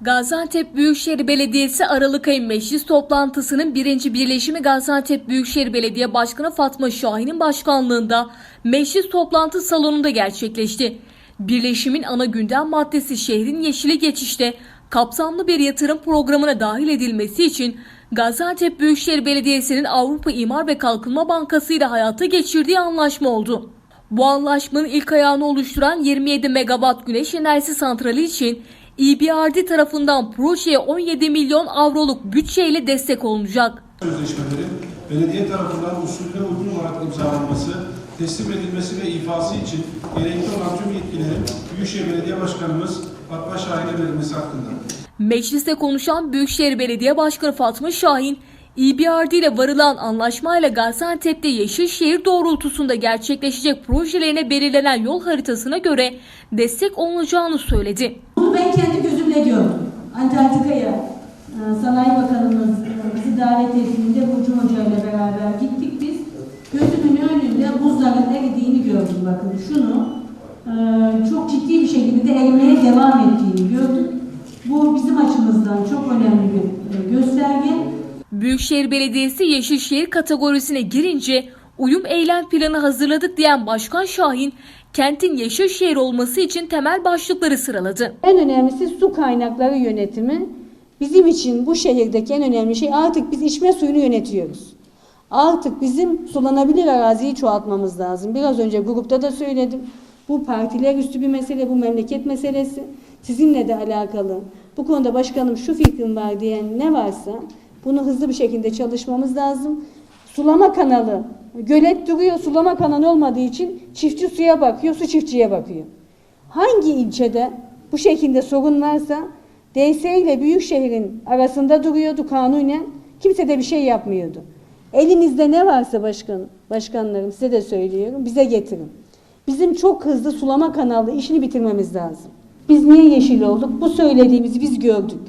Gaziantep Büyükşehir Belediyesi Aralık ayı meclis toplantısının birinci birleşimi Gaziantep Büyükşehir Belediye Başkanı Fatma Şahin'in başkanlığında meclis toplantı salonunda gerçekleşti. Birleşimin ana gündem maddesi şehrin yeşili geçişte kapsamlı bir yatırım programına dahil edilmesi için Gaziantep Büyükşehir Belediyesi'nin Avrupa İmar ve Kalkınma Bankası ile hayata geçirdiği anlaşma oldu. Bu anlaşmanın ilk ayağını oluşturan 27 megawatt güneş enerjisi santrali için EBRD tarafından projeye 17 milyon avroluk bütçeyle destek olunacak. sözleşmeleri belediye tarafından usulüne uygun olarak imzalanması, teslim edilmesi ve ifası için gerekli olan tüm yetkilerin Büyükşehir Belediye Başkanımız Fatma Şahin'e verilmesi hakkında. Mecliste konuşan Büyükşehir Belediye Başkanı Fatma Şahin, EBRD ile varılan anlaşmayla Gaziantep'te Yeşilşehir doğrultusunda gerçekleşecek projelerine belirlenen yol haritasına göre destek olunacağını söyledi. Bunu ben kendi gözümle gördüm. Antarktika'ya e, Sanayi Bakanımız e, bizi davet ettiğinde Burcu Hoca ile beraber gittik biz. Gözümün önünde buzların eridiğini gördüm bakın. Şunu e, çok ciddi bir şekilde erimeye devam ettiğini gördüm. Bu bizim açımızdan çok önemli bir gösterge. Büyükşehir Belediyesi Yeşilşehir kategorisine girince uyum eylem planı hazırladık diyen Başkan Şahin, kentin Yeşilşehir olması için temel başlıkları sıraladı. En önemlisi su kaynakları yönetimi. Bizim için bu şehirdeki en önemli şey artık biz içme suyunu yönetiyoruz. Artık bizim sulanabilir araziyi çoğaltmamız lazım. Biraz önce grupta da söyledim. Bu partiler üstü bir mesele, bu memleket meselesi. Sizinle de alakalı. Bu konuda başkanım şu fikrim var diyen ne varsa bunu hızlı bir şekilde çalışmamız lazım. Sulama kanalı, gölet duruyor, sulama kanalı olmadığı için çiftçi suya bakıyor, su çiftçiye bakıyor. Hangi ilçede bu şekilde sorun varsa DS ile Büyükşehir'in arasında duruyordu kanunen. Kimse de bir şey yapmıyordu. Elinizde ne varsa başkan, başkanlarım size de söylüyorum bize getirin. Bizim çok hızlı sulama kanalı işini bitirmemiz lazım. Biz niye yeşil olduk? Bu söylediğimizi biz gördük.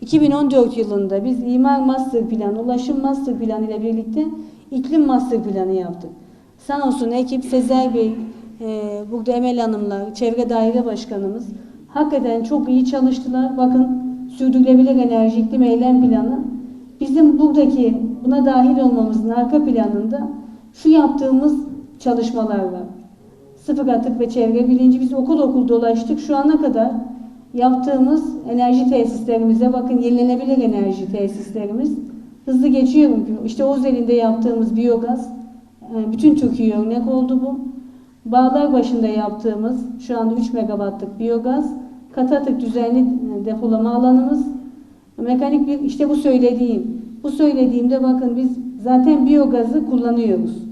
2014 yılında biz imar master planı, ulaşım master planı ile birlikte iklim master planı yaptık. Sağ olsun ekip Sezer Bey, e, burada Emel Hanımlar, Çevre Daire Başkanımız hakikaten çok iyi çalıştılar. Bakın sürdürülebilir enerji iklim eylem planı. Bizim buradaki buna dahil olmamızın arka planında şu yaptığımız çalışmalar var. Sıfır atık ve çevre bilinci biz okul okul dolaştık. Şu ana kadar yaptığımız enerji tesislerimize bakın yenilenebilir enerji tesislerimiz hızlı geçiyorum. İşte Ozel'inde yaptığımız biyogaz e, bütün Türkiye örnek oldu bu. Bağlar başında yaptığımız şu anda 3 megawattlık biyogaz, katatık düzenli e, depolama alanımız, mekanik bir işte bu söylediğim. Bu söylediğimde bakın biz zaten biyogazı kullanıyoruz.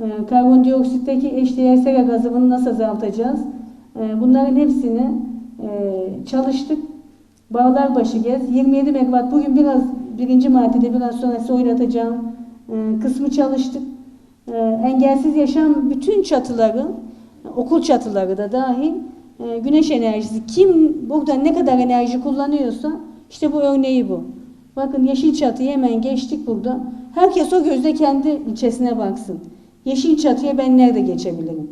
E, Karbondioksitteki eşdeğer sera gazı bunu nasıl azaltacağız? Bunların hepsini çalıştık. Bağlarbaşı gez. 27 megawatt bugün biraz birinci maddede biraz sonra size oylatacağım e, kısmı çalıştık. E, engelsiz yaşam bütün çatıları, okul çatıları da dahil e, güneş enerjisi. Kim burada ne kadar enerji kullanıyorsa işte bu örneği bu. Bakın yeşil çatıyı hemen geçtik burada. Herkes o gözle kendi ilçesine baksın. Yeşil çatıya ben nerede geçebilirim?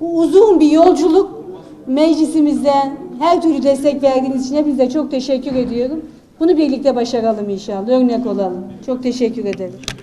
Bu uzun bir yolculuk meclisimizden her türlü destek verdiğiniz için hepinize çok teşekkür ediyorum. Bunu birlikte başaralım inşallah. Örnek olalım. Çok teşekkür ederim.